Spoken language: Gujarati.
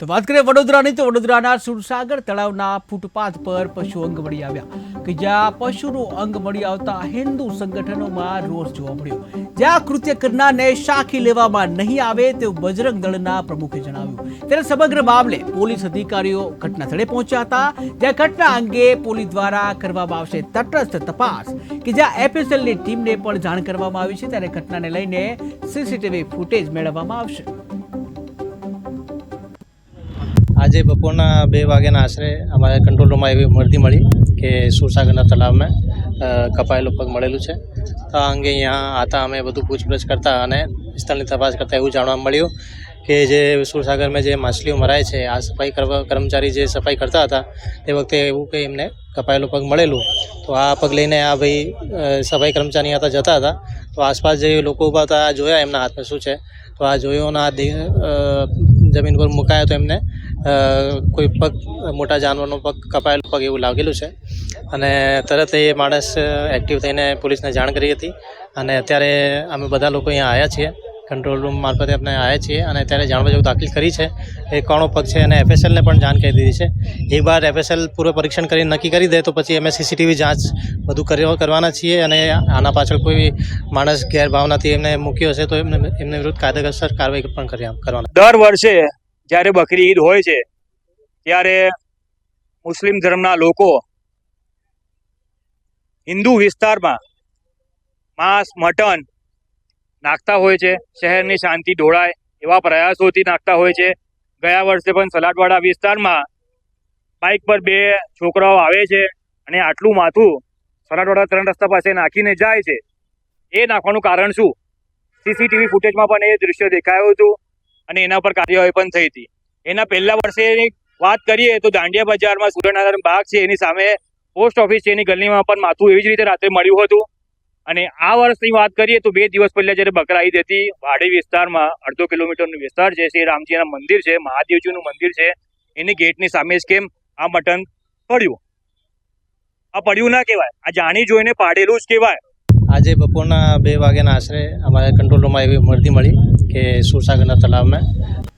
તો વાત કરીએ વડોદરાની, તો વડોદરાના સુરસાગર તળાવના ફૂટપાથ પર પશુ અંગ મળી આવ્યા. કે જ્યાં પશુનું અંગ મળી આવતા હિન્દુ સંગઠનોમાં રોષ જોવા મળ્યો. જ્યાં કૃત્ય કરનારને શાખી લેવામાં નહીં આવે તેવું બજરંગ દળના પ્રમુખે જણાવ્યું. ત્યારે સમગ્ર મામલે પોલીસ અધિકારીઓ ઘટના સ્થળે પહોંચ્યા હતા. જ્યાં ઘટના અંગે પોલીસ દ્વારા કરવામાં આવશે તટસ્થ તપાસ. કે જ્યાં એફએસએલની ટીમને પણ જાણ કરવામાં આવી છે, ત્યારે ઘટનાને લઈને સીસીટીવી ફૂટેજ મેળવવામાં આવશે. આજે બપોરના બે વાગ્યાના આશરે અમારા કંટ્રોલ રૂમમાં એવી વર્દી મળી કે સુરસાગરના તલાવમાં કપાયેલું પગ મળેલું છે. તો આ અંગે અહીંયા આતા અમે બધું પૂછપરછ કરતા અને સ્થળની તપાસ કરતાં એવું જાણવા મળ્યું કે જે સુરસાગરમાં જે માછલીઓ મરાય છે આ સફાઈ કરવા કર્મચારી જે સફાઈ કરતા હતા તે વખતે એવું કંઈ એમને કપાયેલું પગ મળેલું. તો આ પગ લઈને આ ભાઈ સફાઈ કર્મચારી હતા જતા હતા. તો આસપાસ જે લોકો ઊભા હતા જોયા એમના હાથમાં શું છે. તો આ જોયું અને આ દે- અ, જમીન પર મુકાયો તો એમને કોઈ પગ, મોટા જાનવરનો પગ કપાયેલો પગ એવું લાગેલું છે. અને તરત એ માણસ એક્ટિવ થઈને પોલીસને જાણ કરી હતી. અને અત્યારે અમે બધા લોકો અહીંયા આવ્યા છીએ. કંટ્રોલ રૂમ મારફતે આપણે આવ્યા છીએ અને અત્યારે જાણવા જેવું દાખલ કરી છે. એ કોણો પગ છે અને એફએસએલને પણ જાણ કરી દીધી છે. એક વાર એફએસએલ પૂર્વ પરીક્ષણ કરીને નક્કી કરી દે તો પછી અમે સીસીટીવી જાંચ બધું કરવાના છીએ અને આના પાછળ કોઈ માણસ ગેરભાવનાથી એમને મૂક્યો હશે તો એમને એમને વિરુદ્ધ કાયદેસર કાર્યવાહી પણ કરી કરવાના. દર વર્ષે જ્યારે બકરી ઈદ હોય છે, ત્યારે મુસ્લિમ ધર્મના લોકો હિન્દુ વિસ્તારમાં માંસ, મટન નાખતા હોય છે. શહેરની શાંતિ ઢોળાય એવા પ્રયાસોથી નાખતા હોય છે. ગયા વર્ષે પણ સલાટવાડા વિસ્તારમાં બાઇક પર બે છોકરાઓ આવે છે અને આટલું માથું સલાટવાડા ત્રણ રસ્તા પાસે નાખીને જાય છે. એ નાખવાનું કારણ શું? સીસીટીવી ફૂટેજમાં પણ એ દૃશ્ય દેખાયું હતું અને એના પર કાર્યવાહી પણ થઈ હતી. એના પહેલા વર્ષે વાત કરીએ તો દાંડિયા બજારમાં સૂર્યનારાયણ બાગ છે એની સામે પોસ્ટ ઓફિસ છે એની ગલીમાં પણ માથું એવી જ રીતે રાત્રે મળ્યું હતું. અને આ વર્ષની વાત કરીએ તો બે દિવસ પહેલા જ્યારે બકરા ઈદ હતી, વાડી વિસ્તારમાં અડધો કિલોમીટરનો વિસ્તાર છે શ્રી રામજીના મંદિર છે, મહાદેવજીનું મંદિર છે. એની ગેટની સામે જ કેમ આ મટન પડ્યું. આ પડ્યું ના કહેવાય. આ જાણી જોઈને પાડેલું જ કહેવાય. આજે બપોરના બે વાગ્યાના આશરે અમારે કંટ્રોલ રૂમમાં એવી મળતી મળી કે સુરસાગરના તલાવમાં